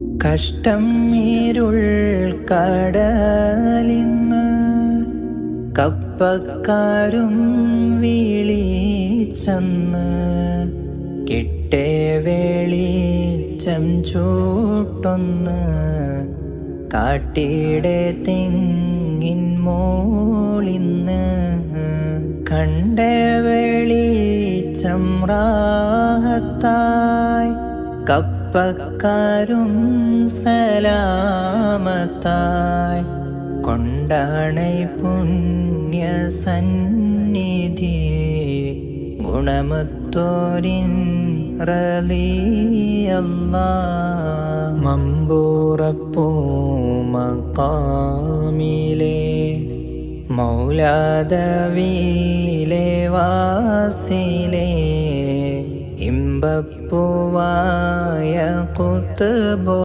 കഷ്ടം ഇരുൾ കടലിന്ന് കപ്പക്കാരും വിളിച്ചെന്ന് കിട്ടേ വെളിച്ചം ചൂട്ടൊന്ന് കാട്ടിയുടെ തെങ്ങിൻ മോളിന്ന് കണ്ട വെളിച്ചം റാഹത്തായി കപ്പക്കാരും സലാമത്തായി കൊണ്ടാണൈ പുണ്യ സന്നിധി ഗുണമത്തോരിൻ റലിയല്ല മമ്പൂറപ്പൂ മക്കാമിലെ മൗലാദവിയിലെ വാസിലെ ഇമ്പപ്പൂവായ കുത്തുബോ